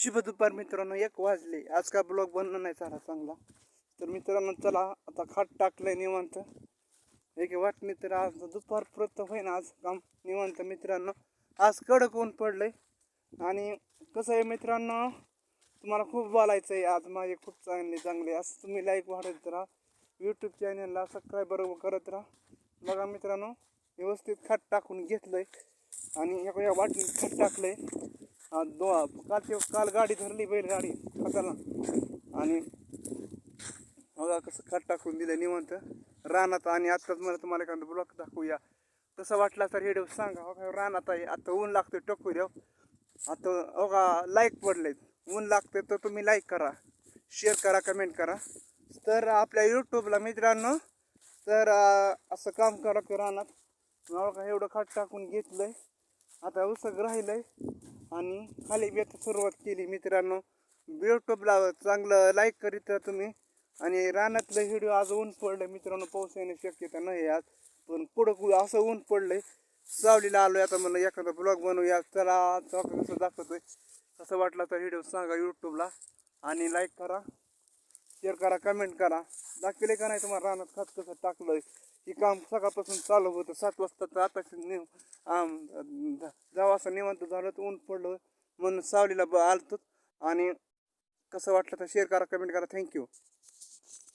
शुभ दुपार मित्रांनो एक वाजले. आज का ब्लॉग बनलं नाही झाला चांगला. तर मित्रांनो चला आता खाट टाकलंय निवांत. एक वाटणी तर आज दुपार प्रत होईन आज काम निवांत मित्रांनो. आज कडक ऊन पडलंय. आणि कसं आहे मित्रांनो तुम्हाला खूप बोलायचं आहे आज माझे खूप चांगले चांगले. असं तुम्ही लाईक वाढत राहा. यूट्यूब चॅनलला सबस्क्राईबर करत राहा. बघा मित्रांनो व्यवस्थित खाट टाकून घेतलंय. आणि एका या वाटणीत खाट टाकलंय. आहे दो कालचे काल गाडी धरली बैलगाडी खताला आणि बघा कसं खत टाकून दिलं निवंत. रानात आणि आत्ताच मला तुम्हाला एखादं ब्लॉक दाखवूया. तसं वाटला तर हेडव सांगा हो का? रानात आहे आता ऊन लागतं टोकू द्या. आता हो का लाईक पडले ऊन लागते तर तुम्ही लाईक करा. शेअर करा कमेंट करा. तर आपल्या यूट्यूबला मित्रांनो तर असं काम करा की रानात. हो का एवढं खत टाकून घेतलं आहे आता उसक आहे आणि खाली मी आता सुरुवात केली मित्रांनो. यूट्यूबला चांगलं लाईक करीत तुम्ही. आणि रानातलं व्हिडिओ आज ऊन पडलं मित्रांनो पाऊस येण्याची शक्यता नाही आज. पण पुढं कुठं असं ऊन पडलंय. सावलीला आलोय आता मला एखादा ब्लॉग बनवूया. चला चौक कसं दाखवतोय. कसं वाटलं तर व्हिडिओ सांगा यूट्यूबला आणि लाईक करा. शेअर करा कमेंट करा. दाखवले का नाही तुम्हाला रानात खत कसं टाकलंय? ही काम सकाळपासून चालू होतं. सात वाजता तर आता निव आम असं निवांत झालं तर ऊन पडलं म्हणून सावलीला ब आलतो आणि कसं वाटलं तर शेअर करा कमेंट करा. थँक्यू